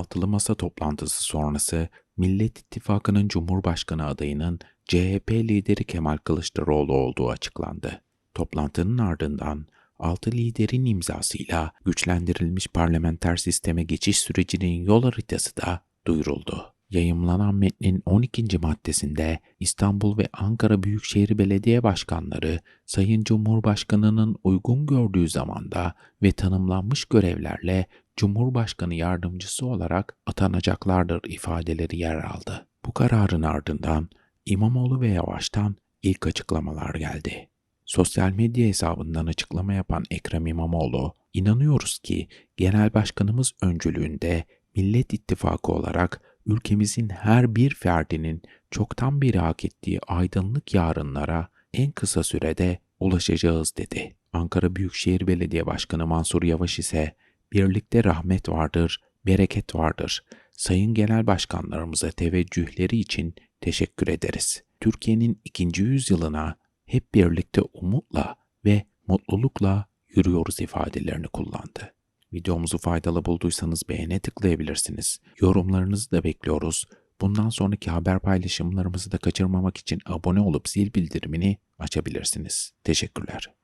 altılı masa toplantısı sonrası Millet İttifakı'nın Cumhurbaşkanı adayının CHP lideri Kemal Kılıçdaroğlu olduğu açıklandı. Toplantının ardından altı liderin imzasıyla güçlendirilmiş parlamenter sisteme geçiş sürecinin yol haritası da duyuruldu. Yayımlanan metnin 12. maddesinde İstanbul ve Ankara Büyükşehir Belediye Başkanları Sayın Cumhurbaşkanı'nın uygun gördüğü zamanda ve tanımlanmış görevlerle Cumhurbaşkanı yardımcısı olarak atanacaklardır ifadeleri yer aldı. Bu kararın ardından İmamoğlu ve Yavaş'tan ilk açıklamalar geldi. Sosyal medya hesabından açıklama yapan Ekrem İmamoğlu, inanıyoruz ki Genel Başkanımız öncülüğünde Millet İttifakı olarak ülkemizin her bir ferdinin çoktan beri hak ettiği aydınlık yarınlara en kısa sürede ulaşacağız dedi. Ankara Büyükşehir Belediye Başkanı Mansur Yavaş ise birlikte rahmet vardır, bereket vardır. Sayın Genel Başkanlarımıza teveccühleri için teşekkür ederiz. Türkiye'nin ikinci yüzyılına hep birlikte umutla ve mutlulukla yürüyoruz ifadelerini kullandı. Videomuzu faydalı bulduysanız beğene tıklayabilirsiniz. Yorumlarınızı da bekliyoruz. Bundan sonraki haber paylaşımlarımızı da kaçırmamak için abone olup zil bildirimini açabilirsiniz. Teşekkürler.